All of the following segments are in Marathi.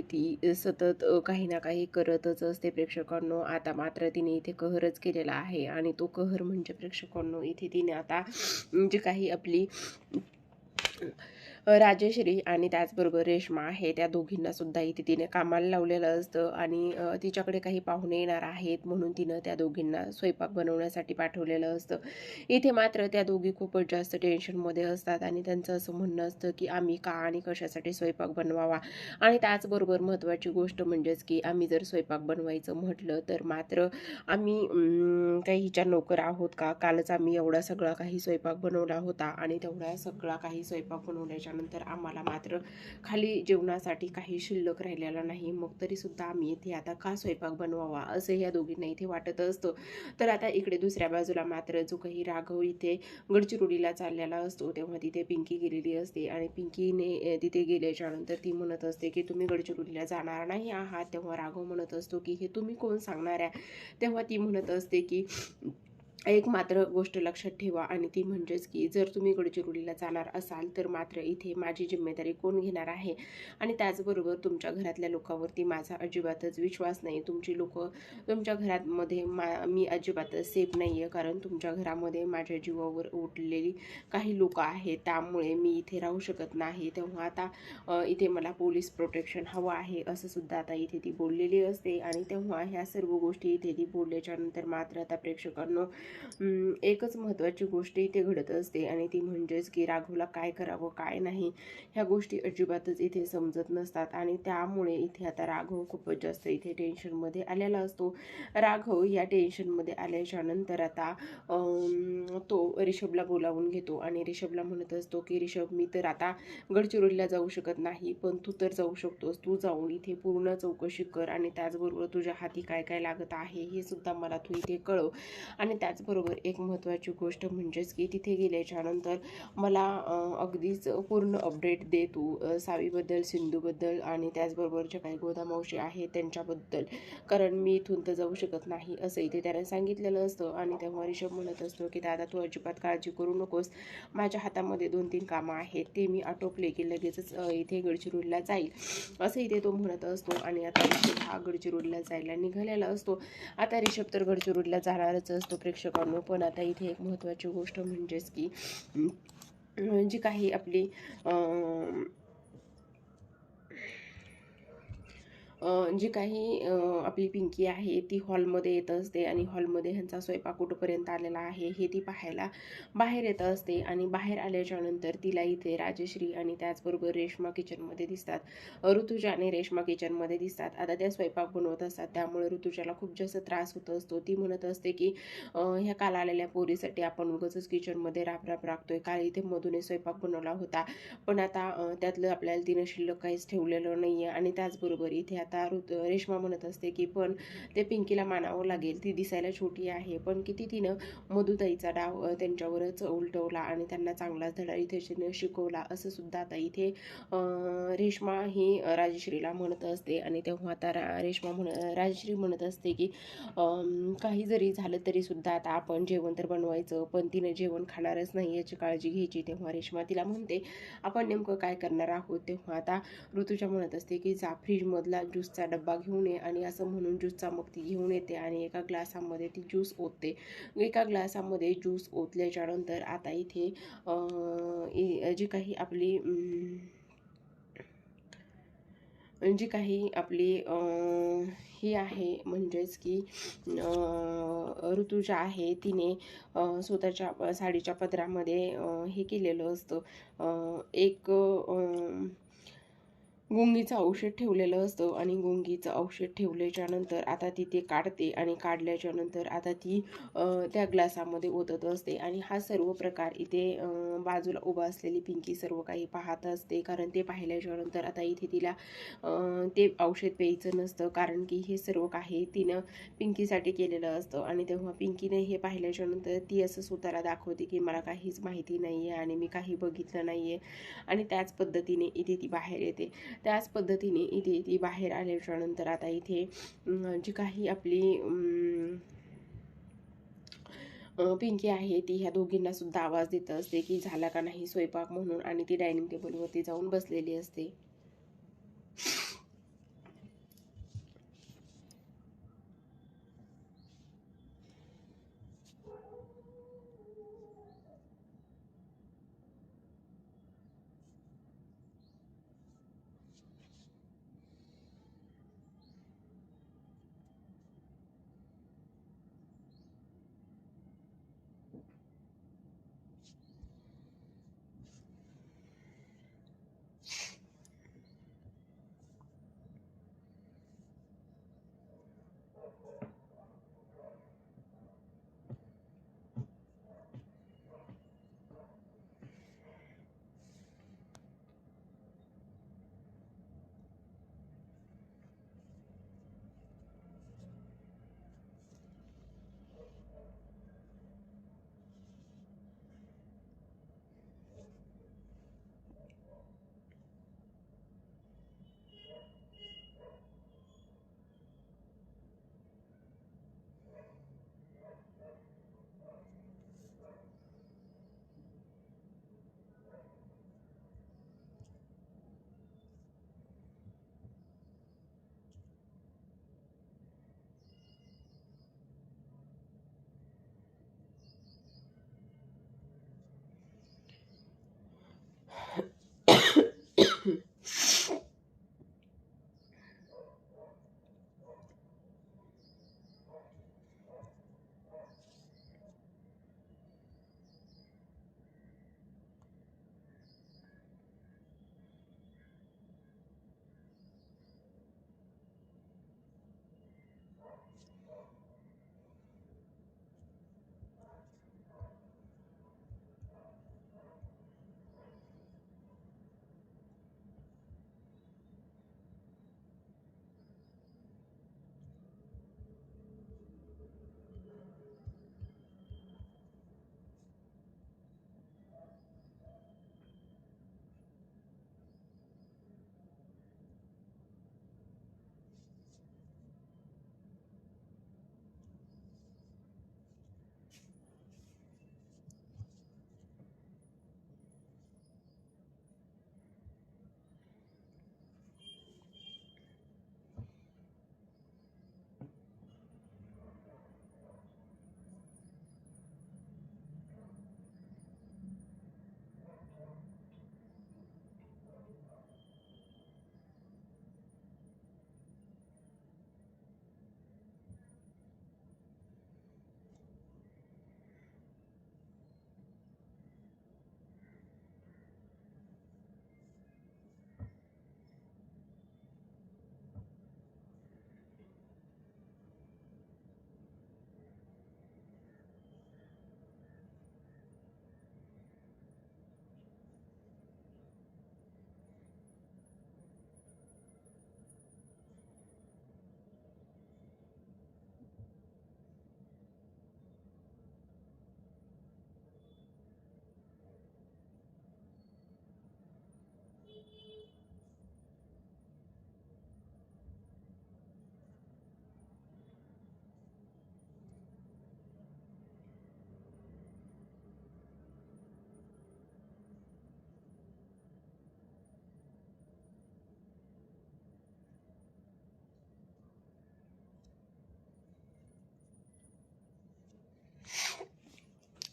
ती सतत काही ना काही करतच असते प्रेक्षकांनो. आता मात्र तिने इथे कहरच केलेला आहे आणि तो कहर म्हणजे प्रेक्षकांनो इथे तिने आता म्हणजे जी काही आपली राजश्री आणि त्याचबरोबर रेश्मा आहे त्या दोघींना सुद्धा इथे तिने कामाला लावलेलं असतं आणि तिच्याकडे काही पाहुणे येणार आहेत म्हणून तिनं त्या दोघींना स्वयंपाक बनवण्यासाठी पाठवलेलं असतं. इथे मात्र त्या दोघी खूपच जास्त टेन्शनमध्ये असतात आणि त्यांचं असं म्हणणं असतं की आम्ही का आणि कशासाठी स्वयंपाक बनवावा? आणि त्याचबरोबर महत्त्वाची गोष्ट म्हणजेच की आम्ही जर स्वयंपाक बनवायचं म्हटलं तर मात्र आम्ही काही हिच्या नोकर आहोत का? कालच आम्ही एवढा सगळा काही स्वयंपाक बनवला होता आणि तेवढा सगळा काही स्वयंपाक बनवण्याच्या नंतर आम्हाला मात्र खाली जेवणासाठी काही शिल्लक राहिलेला नाही. मग तरीसुद्धा आम्ही इथे आता का स्वयंपाक बनवावा असं ह्या दोघींना इथे वाटत असतं. तर आता इकडे दुसऱ्या बाजूला मात्र जो काही राघव इथे गडचिरोलीला चाललेला असतो तेव्हा तिथे पिंकी गेलेली असते. आणि पिंकीने तिथे गेल्याच्यानंतर ती म्हणत असते की तुम्ही गडचिरोलीला जाणार नाही आहात. तेव्हा राघव म्हणत असतो की हे तुम्ही कोण सांगणार आहे? तेव्हा ती म्हणत असते की एक मात्र गोष्ट लक्षात ठेवा आणि ती म्हणजेच की जर तुम्ही गडचिरोलीला जाणार असाल तर मात्र इथे माझी जिम्मेदारी कोण घेणार आहे? आणि त्याचबरोबर तुमच्या घरातल्या लोकांवरती माझा अजिबातच विश्वास नाही. तुमची लोक तुमच्या घरामध्ये मा मी अजिबातच सेफ नाही आहे कारण तुमच्या घरामध्ये माझ्या जीवावर उठलेली काही लोक आहेत. त्यामुळे मी इथे राहू शकत नाही. तेव्हा आता इथे मला पोलीस प्रोटेक्शन हवं आहे असं सुद्धा आता इथे ती बोललेली असते. आणि तेव्हा ह्या सर्व गोष्टी इथे ती बोलल्याच्यानंतर मात्र आता प्रेक्षकांना एकच महत्त्वाची गोष्ट इथे घडत असते आणि ती म्हणजेच की राघवला काय करावं काय नाही ह्या गोष्टी अजिबातच इथे समजत नसतात आणि त्यामुळे इथे आता राघव खूपच जास्त इथे टेन्शनमध्ये आलेला असतो. राघव या टेन्शनमध्ये आल्याच्यानंतर आता तो रिषभला बोलावून घेतो आणि रिषभला म्हणत असतो की रिषभ मी तर आता गडचिरोलीला जाऊ शकत नाही पण तू तर जाऊ शकतोस तू जाऊन इथे पूर्ण चौकशी कर आणि त्याचबरोबर तुझ्या हाती काय काय लागत आहे हे सुद्धा मला तू इथे कळव. आणि त्याच त्याचबरोबर एक महत्त्वाची गोष्ट म्हणजेच की तिथे गेल्याच्यानंतर मला अगदीच पूर्ण अपडेट दे तू सावीबद्दल सिंधूबद्दल आणि त्याचबरोबर ज्या काही गोदामावशी आहेत त्यांच्याबद्दल. कारण मी इथून तर जाऊ शकत नाही असं इथे त्याने सांगितलेलं असतं आणि तेव्हा रिषभ म्हणत असतो की दादा तू अजिबात काळजी करू नकोस. माझ्या हातामध्ये दोन तीन कामं आहेत ते मी आटोपले की लगेचच इथे गडचिरोलीला जाईल. असं इथे तो म्हणत असतो आणि आता रिषभ हा गडचिरोलीला जायला निघालेला असतो. आता रिषभ तर गडचिरोलीला जाणारच असतो प्रेक्षक मित्रांनो पण आता इथे एक महत्त्वाची गोष्ट म्हणजेच की जी काही आपली जी काही आपली पिंकी आहे ती हॉलमध्ये येत असते आणि हॉलमध्ये ह्यांचा स्वयंपाक कुठंपर्यंत आलेला आहे हे ती पाहायला बाहेर येत असते आणि बाहेर आल्याच्यानंतर तिला इथे राजश्री आणि त्याचबरोबर रेश्मा किचनमध्ये दिसतात. ऋतुजा आणि रेश्मा किचनमध्ये दिसतात. आता त्या स्वयंपाक बनवत असतात. त्यामुळे ऋतुजाला खूप जास्त त्रास होत असतो. ती म्हणत असते की ह्या काल आलेल्या पोरीसाठी आपण उगाचच किचनमध्ये राब राब राखतोय. काल इथे मधूनही स्वयंपाक बनवला होता. पण आता त्यातलं आपल्याला तिनं शिल्लक काहीच ठेवलेलं नाही आहे आणि त्याचबरोबर इथे आता ऋत रेश्मा म्हणत असते की पण ते पिंकीला मानावं लागेल. ती दिसायला छोटी आहे. पण किती तिनं मधुताईचा डाव त्यांच्यावरच उलटवला आणि त्यांना चांगलाच धडा इथे शिकवला. असं सुद्धा आता इथे रेश्मा ही राजश्रीला म्हणत असते आणि तेव्हा आता रा रेश्मा म्हण राजश्री म्हणत असते की काही जरी झालं तरी सुद्धा आता आपण जेवण तर बनवायचं पण तिनं जेवण खाणारच नाही याची काळजी घ्यायची. तेव्हा रेश्मा तिला म्हणते आपण नेमकं काय करणार आहोत? तेव्हा आता ऋतुजा म्हणत असते की जा फ्रीजमधला ज्यूसचा डब्बा घेऊन ये आणि असं म्हणून ज्यूसचा मग ती घेऊन येते आणि एका ग्लासामध्ये ती ज्यूस ओतते. एका ग्लासामध्ये ज्यूस ओतल्याच्यानंतर आता इथे जी काही आपली जी काही आपली ही आहे म्हणजेच की ऋतुजा आहे तिने स्वतःच्या साडीच्या पदरामध्ये हे केलेलं असतं. एक गुंगीचं औषध ठेवलेलं असतं आणि गुंगीचं औषध ठेवल्याच्या नंतर आता ती ते काढते आणि काढल्याच्या नंतर आता ती त्या ग्लासामध्ये ओतत असते. आणि हा सर्व प्रकार इथे बाजूला उभा असलेली पिंकी सर्व काही पाहत असते. कारण ते पाहिल्याच्या नंतर आता इथे तिला ते औषध प्यायचं नसतं. कारण की हे सर्व काही तिनं पिंकीसाठी केलेलं असतं. आणि तेव्हा पिंकीने हे पाहिल्याच्या नंतर ती असं स्वतःला दाखवते की मला काहीच माहिती नाही आहे आणि मी काही बघितलं नाही आहे आणि त्याच पद्धतीने इथे ती बाहेर येते. त्याच पद्धतीने इथे ती बाहेर आल्याच्यानंतर आता इथे जी काही आपली पिंकी आहे ती ह्या दोघींना सुद्धा आवाज देत असते की झाला का नाही स्वयंपाक म्हणून आणि ती डायनिंग टेबलवरती जाऊन बसलेली असते.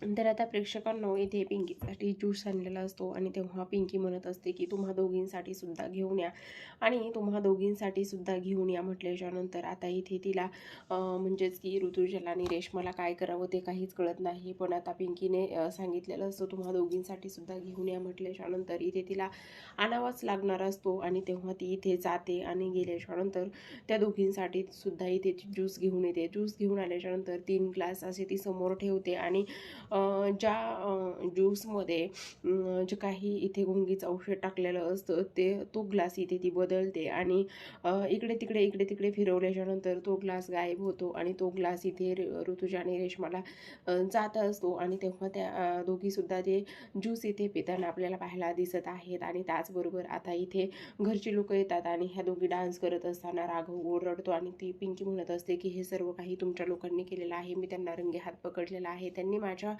तर आता प्रेक्षकांनो इथे पिंकीसाठी ज्यूस आणलेला असतो आणि तेव्हा पिंकी म्हणत असते की तुम्हा दोघींसाठी सुद्धा घेऊन या. आणि तुम्हा दोघींसाठी सुद्धा घेऊन या म्हटल्याच्यानंतर आता इथे तिला म्हणजेच की ऋतुजला आणि रेशमाला काय करावं ते काहीच कळत नाही. पण आता पिंकीने सांगितलेलं असतं तुम्हा दोघींसाठी सुद्धा घेऊन या. म्हटल्याच्यानंतर इथे तिला आणावाच लागणार असतो आणि तेव्हा ती इथे जाते आणि गेल्याच्यानंतर त्या दोघींसाठी सुद्धा इथे ज्यूस घेऊन येते. ज्यूस घेऊन आल्याच्यानंतर तीन ग्लास असे ती समोर ठेवते आणि ज्या ज्यूसमध्ये जे काही इथे गुंगीचं औषध टाकलेलं असतं ते तो ग्लास इथे ती बदलते आणि इकडे तिकडे इकडे तिकडे फिरवल्याच्यानंतर तो ग्लास गायब होतो आणि तो ग्लास इथे ऋतुजा आणि रेशमाला जात असतो आणि तेव्हा त्या दोघीसुद्धा ते ज्यूस इथे पिताना आपल्याला पाहायला दिसत आहेत आणि त्याचबरोबर आता इथे घरची लोक येतात आणि ह्या दोघी डान्स करत असताना राघव ओरडतो आणि ती पिंकी म्हणत असते की हे सर्व काही तुमच्या लोकांनी केलेलं आहे मी त्यांना रंगे हात पकडलेला आहे त्यांनी माझ्या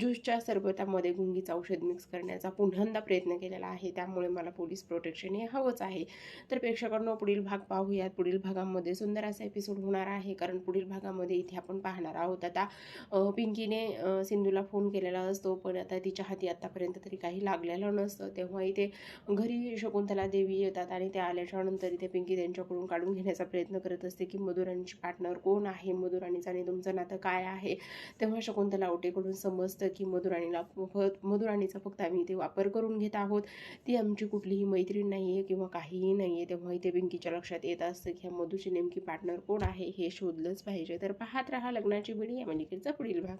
ज्यूसच्या सरबतामध्ये गुंगीचं औषध मिक्स करण्याचा पुन्हांदा प्रयत्न केलेला आहे. त्यामुळे मला पोलीस प्रोटेक्शन हे हवंच आहे. तर प्रेक्षकांना पुढील भाग पाहूयात. पुढील भागामध्ये सुंदर असा एपिसोड होणार आहे कारण पुढील भागामध्ये इथे आपण पाहणार आहोत. आता पिंकीने सिंधूला फोन केलेला असतो पण आता तिच्या हाती आत्तापर्यंत तरी काही लागलेलं नसतं. तेव्हा इथे घरी शकुंतला देवी येतात आणि त्या आल्याच्यानंतर इथे पिंकी त्यांच्याकडून काढून घेण्याचा प्रयत्न करत असते की मधुराणीची पार्टनर कोण आहे? मधुराणीचं आणि तुमचं नातं काय आहे? तेव्हा शकुंतला ओटेकडून समजतं की मधुराणीला फक्त मधुराणीचा फक्त आम्ही इथे वापर करून घेत आहोत. ती आमची कुठलीही मैत्रीण नाही आहे किंवा काहीही नाही आहे तेव्हा इथे पिंकीच्या लक्षात येत असतं की ह्या मधूची नेमकी पार्टनर कोण आहे हे शोधलंच पाहिजे. तर पाहत राहा लग्नाची बिडी या मालिकेचा पुढील भाग.